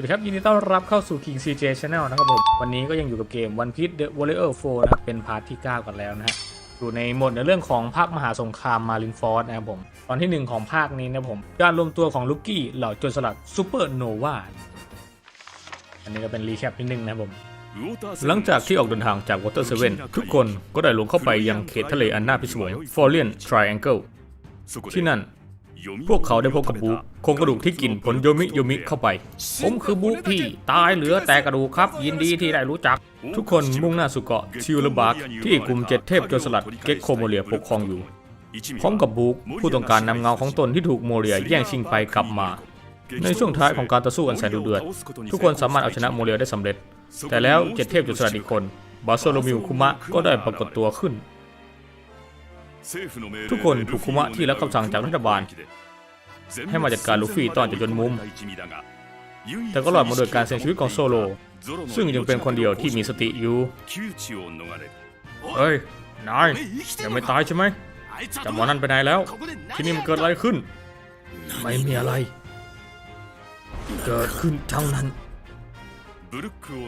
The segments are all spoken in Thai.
วัสดีครับ ยินดีต้อนรับเข้าสู่ King CJ Channel นะครับผม วันนี้ก็ยังอยู่กับเกม One Piece The Warrior 4 นะครับ เป็นพาร์ทที่ 9 กันแล้วนะฮะอยู่ในหมดในเรื่องของภาคมหาสงครามมารินฟอร์นะครับผม ตอนที่ 1 ของภาคนี้นะครับผม การรวมตัวของลูกกี้เหล่าโจรสลัดซูเปอร์โนวาอันนี้ก็เป็นรีแคปนิดนึงนะครับผมหลังจากที่ออกเดินทางจาก Water 7ทุกคนก็ได้ลงเข้าไปยังเขตทะเลอันน่าพิศวง Forian Triangle ที่นั่น พวกเขาได้พบกับบุ๊กโครงกระดูกที่กินผลโยมิโยมิเข้าไป ผมคือบุ๊กพี่ตายเหลือแต่กระดูกครับ ยินดีที่ได้รู้จัก ทุกคนมุ่งหน้าสู่เกาะชิวลบาร์กที่กลุ่มเจ็ดเทพโจรสลัดเก็กโคโมเลียปกครองอยู่พร้อมกับบุ๊กผู้ต้องการนำเงาของตนที่ถูกโมเลียแย่งชิงไปกลับมา ในช่วงท้ายของการต่อสู้อันแสนดุเดือด ทุกคนสามารถเอาชนะโมเลียได้สำเร็จ แต่แล้วเจ็ดเทพโจรสลัดอีกคนบาโซโลมิวคุมะก็ได้ปรากฏตัวขึ้น ทุกคนถูกคุมะที่รับคำสั่งจากรัฐบาล ให้มาจัดการลูฟี่ตอนจะจนมุม แต่ก็รอดมาโดยการเสียชีวิตของโซโล ซึ่งยังเป็นคนเดียวที่มีสติอยู่ เฮ้ย นายยังไม่ตายใช่ไหมจำหมอนั่นไปไหนแล้ว ที่นี่มันเกิดอะไรขึ้น ไม่มีอะไร เกิดขึ้นทั้งนั้น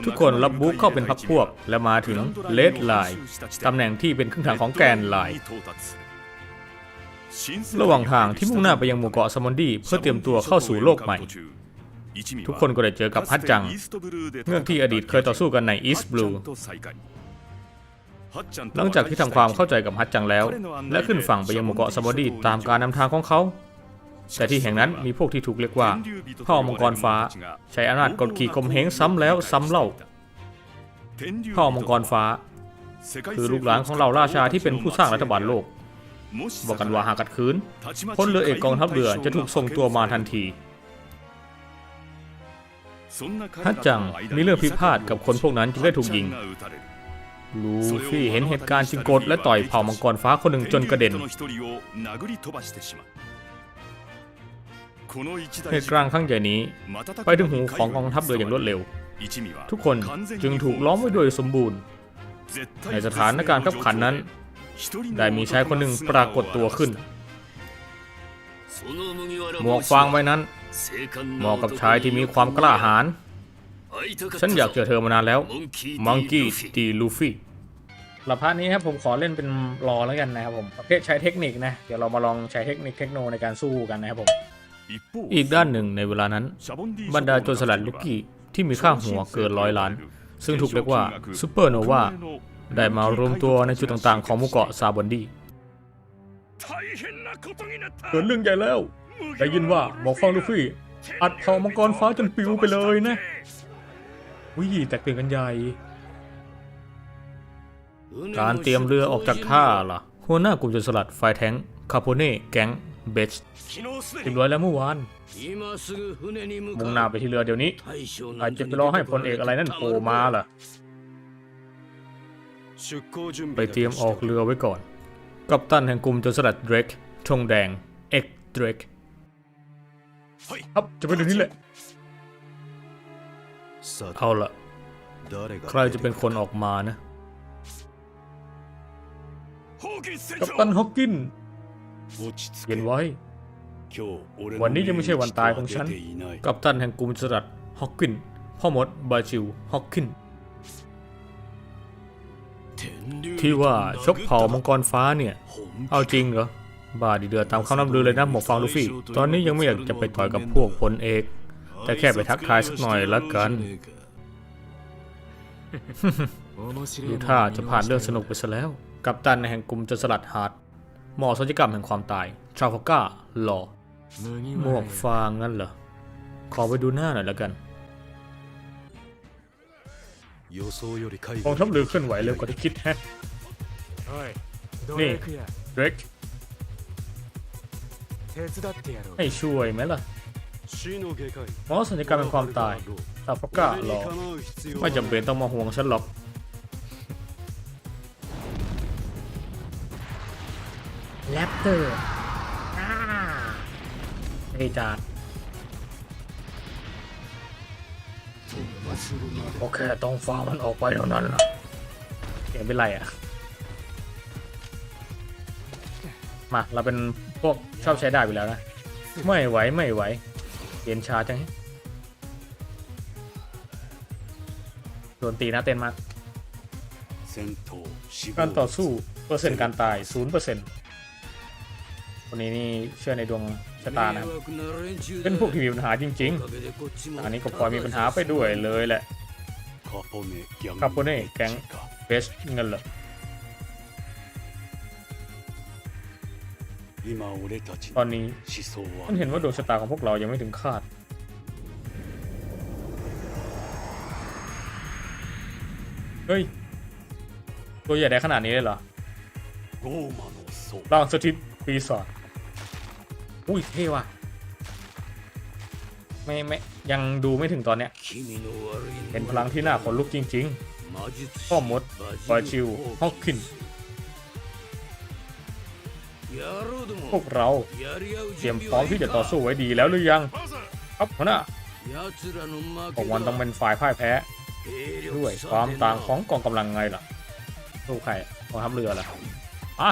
ทุกคนรับบุ๊กเข้าเป็นพักพวก และมาถึงเลดไลน์ตำแหน่งที่เป็นครึ่งทางของแกนไลน์ระหว่างทางที่มุ่งหน้าไปยังหมู่เกาะซามอนดีเพื่อเตรียมตัวเข้าสู่โลกใหม่ ทุกคนก็ได้เจอกับฮัตจังเงื่อนที่อดีตเคยต่อสู้กันในอีสต์บลูหลังจากที่ทำความเข้าใจกับฮัตจังแล้ว และขึ้นฝั่งไปยังหมู่เกาะซามอนดีตามการนำทางของเขา แต่ที่แห่งนั้นมีพวกที่ถูกเรียกว่าพ่อมังกรฟ้า ใช้อำนาจกดขี่ข่มเหงซ้ำแล้วซ้ำเล่าพ่อมังกรฟ้า คือลูกหลานของเหล่าราชาที่เป็นผู้สร้างรัฐบาลโลกบอกกันว่าหากกัดคืนพลเรือเอกกองทัพเรือจะถูกส่งตัวมาทันทีฮัตจังมีเรื่องพิพาทกับคนพวกนั้นจึงได้ถูกยิง ลูฟี่เห็นเหตุการณ์จึงกดและต่อยเผ่ามังกรฟ้าคนหนึ่งจนกระเด็น เหตุการณ์ครั้งใหญ่นี้ ไปถึงหูของกองทัพเรืออย่างรวดเร็ว ทุกคนจึงถูกล้อมไว้โดยสมบูรณ์ ในสถานการณ์ขับขันนั้น ได้มีชายคนหนึ่งปรากฏตัวขึ้น หมวกฟางไว้นั้นเหมาะกับชายที่มีความกล้าหาญฉันอยากเจอเธอมานานแล้วมังกี้ตีลูฟี่ละพาร์ทนี้ครับผมขอเล่นเป็นรอแล้วกันนะครับผมประเภทใช้เทคนิคนะ เดี๋ยวเรามาลองใช้เทคนิคเทคโนในการสู้กันนะครับผม อีอีกกด้าด้านนหหนึ่นึ่งงในเวลานั้นบบรรรดาดาโจโจรรสสลัลัดดลูลูกกกี้กี้ที่ที่มีมีค่าค่าหัหัววเกิเกินนร้ร้ออยยล้าล้านนซึ่ซึ่งงถูถูกกเรีเรียยกกว่าว่าซูซูเปเปออร์ร์โนโนวาวาได้มารวมตัวในจุดต่างๆ ของหมู่เกาะซาบอนดีเกิดเรื่องใหญ่แล้ว ได้ยินว่าหมอกฟังลูฟี่ อัดเผ่ามังกรฟ้าจนปิวไปเลยนะวิแต่เปลี่ยนกันใหญ่ การเตรียมเรือออกจากท่าล่ะหัวหน้ากลุ่มโจรสลัดไฟแทงคาโพเน่แก๊ง เบชเรียบร้อยแล้วเมื่อวานมุ่งหน้าไปที่เรือเดี๋ยวนี้อาจจะไปรอให้พลเอกอะไรนั่นโผล่มาล่ะ ไปเตรียมออกเรือไว้ก่อน กัปตันแห่งกลุ่มโจรสลัดเดรกธงแดง เอ็กเดรกครับจะไปเดี๋ยวนี้แหละ เอาละใครจะเป็นคนออกมานะ กัปตันฮอกกิน เย็นไว้ วันนี้ยังไม่ใช่วันตายของฉัน กัปตันแห่งกลุ่มโจรสลัดฮอกกิน พ่อมดบาจิลฮอกกิน ที่ว่าชกเผ่ามังกรฟ้าเนี่ย เอาจริงเหรอ บ้าดีเดือดตามคำนำลือเลยนะหมวกฟังลูฟี่ ตอนนี้ยังไม่อยากจะไปต่อยกับพวกพลเอก แต่แค่ไปทักทายสักหน่อยละกันดูท่าจะผ่านเรื่องสนุกไปซะแล้ว กัปตันแห่งกลุ่มโจรสลัดฮาร์ด หมอศัลยกรรมแห่งความตายทราฟก้าหล่อหมวกฟางงั้นเหรอ ขอไปดูหน้าหน่อยละกันกองทัพเรือเคลื่อนไหวเร็วกว่าที่คิดแฮะ นี่เดรกให้ช่วยไหมล่ะหมอศัลยกรรมเป็นความตายทราฟก้าหล่อไม่จำเป็นต้องมาห่วงฉันหรอก เตอร์ไอจาดโอเค ต้องฟ้ามันออกไปเท่านั้นละเสียงไป็ไรอะ มา เราเป็นพวกชอบใช้ได้ไปแล้วนะ ไม่ไหว ไม่ไหวเยนชาจังโดนตีนะเต้นมาก การต่อสู้ เปอร์เซ็นต์การตาย 0% คนนี้นี่เชื่อในดวงชะตานะเป็นพวกที่มีปัญหาจริงๆอันนี้ก็พอยมีปัญหาไปด้วยเลยแหละคาโปเน่แก๊งเบสเงินเหรอตอนนี้มันเห็นว่าดวงชะตาของพวกเรายังไม่ถึงคาดเฮ้ย ตัวใหญ่ได้ขนาดนี้เลยเหรอลองสถิตปีศาจ อุ้ยเท่ว่ะไม่ไม่ยังดูไม่ถึงตอนเนี้ยเป็นพลังที่น่าขนลุกจริงๆพ่อมดบาจิลฮอกคินพวกเราเตรียมพร้อมที่จะต่อสู้ไว้ดีแล้วหรือยัง ครับหัวหน้าพวกมันต้องเป็นฝ่ายพ่ายแพ้ ด้วยความต่างของกองกำลังไงล่ะสู้ใครกองทัพเรือล่ะอะ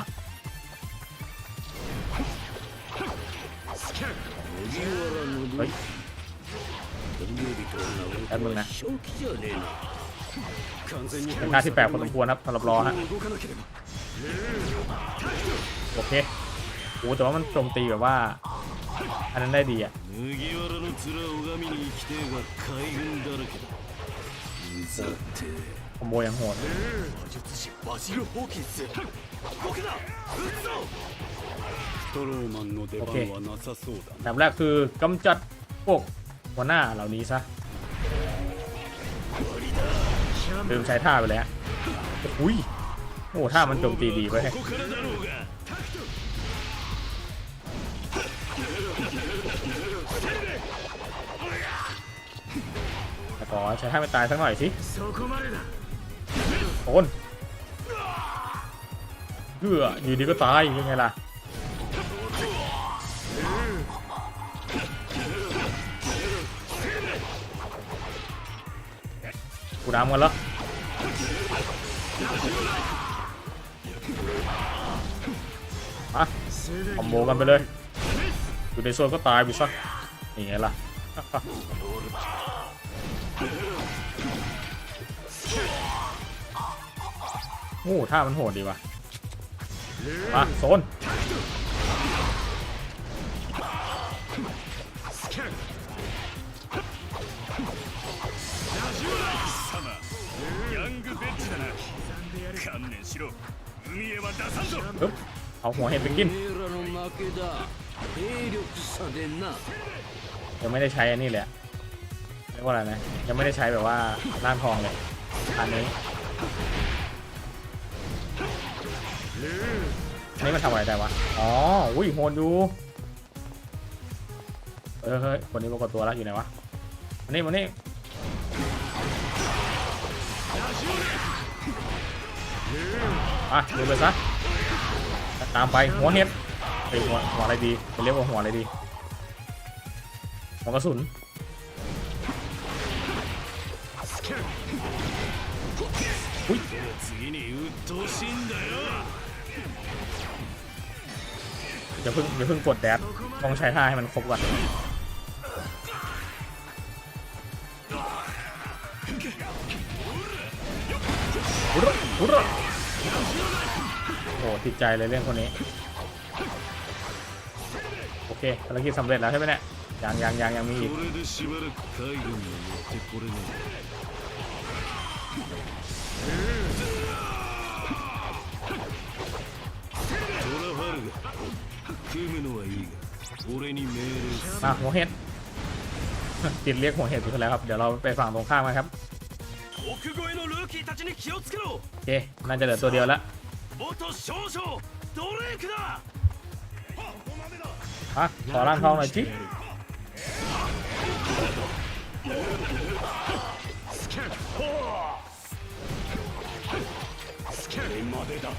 เฮ้ยแป๊บนึงนะเป็นท่าที่แปลกพอสมควรครับสำหรับรอฮะโอเคโอ้แต่ว่ามันโจมตีแบบว่า อันนั้นได้ดีอะขโมยยังโหด トローマンの出番はなさそうだ อันดับแรกคือกำจัดพวกหัวหน้าเหล่านี้ซะลืมใช้ท่าไปแล้วอุ้ยโอ้ท่ามันโจมตีดีไป ここからだろうが แต่ขอใช้ท่าไม่ตายสักหน่อยสิ そこまでだ โอนเพื่ออยู่ดีก็ตายยังไงล่ะ กูดำกันแล้วอะคอมโบกันไปเลยอยู่ในโซนก็ตายไปซะนี่ไงล่ะโอ้ท่ามันโหดดีว่ะมาโซน 観念しろ海へは出さんぞ ปึ๊บ เอาหัวเห็ดไปกิน らの負けだ兵力差でな ยังไม่ได้ใช้อันนี้เลยอะเรียกว่าอะไรนะ ยังไม่ได้ใช้แบบว่าร่างทองเลย อันนี้ อันนี้มันทำอะไรได้วะ อ๋อ อุ้ยโหดอยู่เออเฮ้ย คนนี้ปรากฏตัวแล้วอยู่ไหนวะมานี่มานี่ อะเดินไปซะตามไปหัวเห็ดไอหัวหัวอะไรดีจะเรียกว่าหัวอะไรดีหัวกระสุนอุ้ยอย่าเพิ่งอย่าเพิ่งกดแดดต้องใช้ท่าให้มันครบก่อนอุระอุระ ติดใจเลยเรื่องคนนี้ โอเคภารกิจสำเร็จแล้วใช่ไหมเนี่ยยังยังยังยังมีอีกมาหัวเห็ดจิตเรียกหัวเห็ดอยู่แล้วครับ เดี๋ยวเราไปฝั่งตรงข้ามกันครับโอเค น่าจะเหลือตัวเดียวแล้ว 元少将ドレークだ อ่ะขอร่างทองหน่อยจิ これまでだ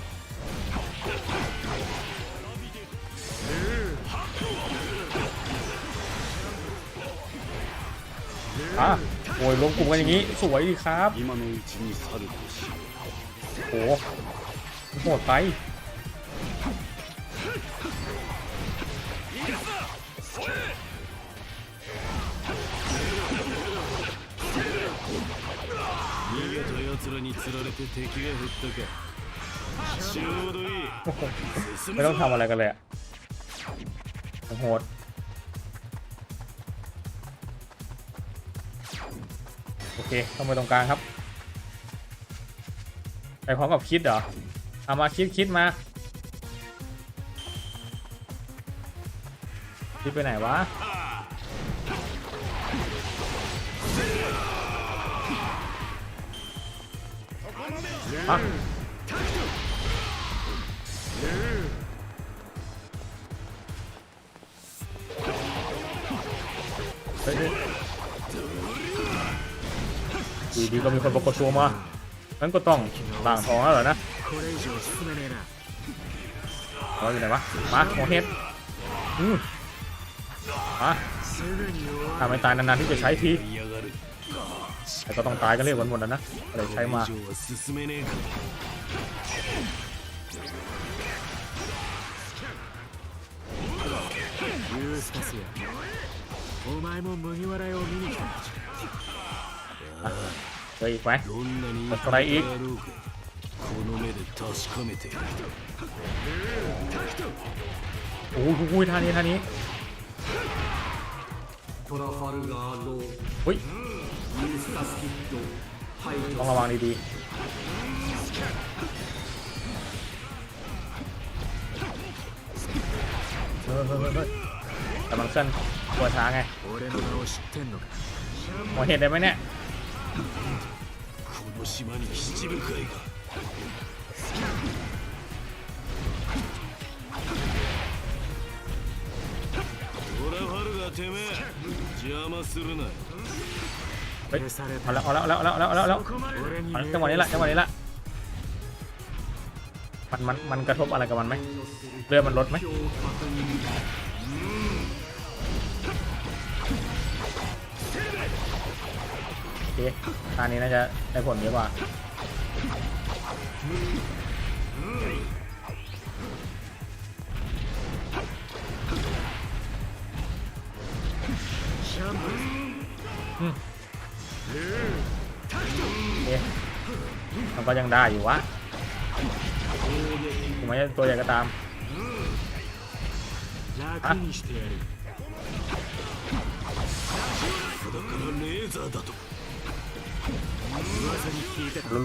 อ่ะโอ้ยรวมกลุ่มกันอย่างนี้ สวยดีครับ 今のうちに去るとしよう โอ้ โหดไปไม่ต้องทำอะไรกันเลยอะโหดโอเคต้องไปตรงกลางครับ ไปพร้อมกับคิดเหรอ เอามาคิดคิดมาคิดไปไหนวะปักเฮ้ยเฮ้ยอยู่ดีก็มีคนปรากฏตัวมางั้นก็ต้องล่างทองแล้วเหรอนะ これ以上進めねえな เราอยู่ไหนวะ มาโมเฮดอืมมา すぐに終わ ถ้าไม่ตายนานๆที่จะใช้ที 嫌がる แต่ก็ต้องตายกันเรียกวันหมดแล้วนะก็เลยใช้มา 以上は進めねえかユースタスやお前も麦わら屋を見に来た เจออีกไหม どんなにいい 確かめてやるタクトโอ้ยกูท่านี้ท่านี้トラファルガーローミスタスキッドハイトต้องระวังดีๆเฮ้ยเฮ้เฮ้แต่มันเคลื่นตัวช้าไง俺มองเห็นได้ไหมเนี่ย トラファルガーてめえ邪魔するな เฮ้ย 消され เอา た ละเอาละเอาละเอาละเอาละเอาละ 俺に เอาละจังหวะนี้ละจังหวะนี้ละมันมันมันกระทบอะไรกับมันไหมเลือดมันลดไหม 今日確認 โอเคตานี้น่าจะได้ผลเยอะกว่า เำมันก็ยังได้อยู่วะถึงแม้จะตัวใหญ่ก็ตามอะ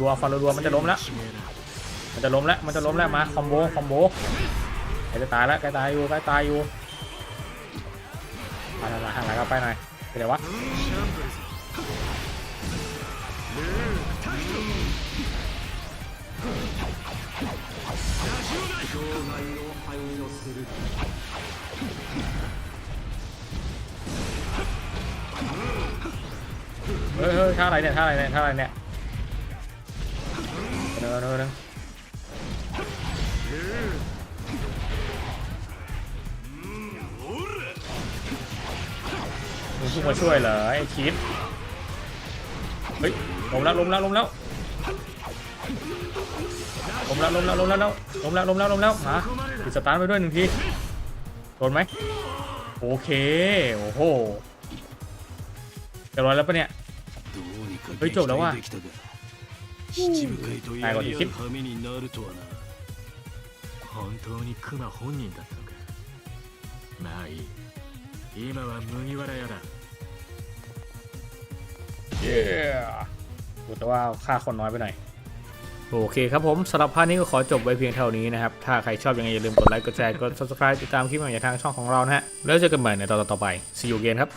รัวๆฟันรัวๆมันจะล้มแล้ว มันจะล้มแล้ว มันจะล้มแล้ว มา คอมโบ คอมโบใกล้จะตายแล้วใกล้ตายอยู่ใกล้ตายอยู่ หันหันหลังกลับไปหน่อยเดี๋ยววะเฮ้ยเฮ้ท่าอะไรเนี่ยท่าอะไรเนี่ยท่าอะไรเนี่ยเดินเดิน พิ่งมาช่วยเหรอไอ้คิดเฮ้ยล้มแล้วล้มแล้วล้มแล้วล้มแล้วล้มแล้วล้มแล้วล้มแล้วล้มแล้วล้มแล้วมาติดสตาร์ทไปด้วยหนึ่งทีโดนไหมโอเคโอ้โหเรียบร้อยแล้วปะเนี่ย どうにかเฮ้ยจบแล้วว่ะ 撃退できたが七部会とやり合う羽目になるとはな本当にクマ本人だったのかまあいい今は麦わら屋だ เย้ดูแต่ว่าค่าคนน้อยไปหน่อย โอเคครับผมสำหรับภาคนี้ก็ขอจบไว้เพียงเท่านี้นะครับ ถ้าใครชอบยังไงอย่าลืมกดไลค์ กดแชร์ กด subscribe ติดตามคลิปใหม่จากทางช่องของเรานะฮะ แล้วเจอกันใหม่ในตอนต่อไป see you again ครับ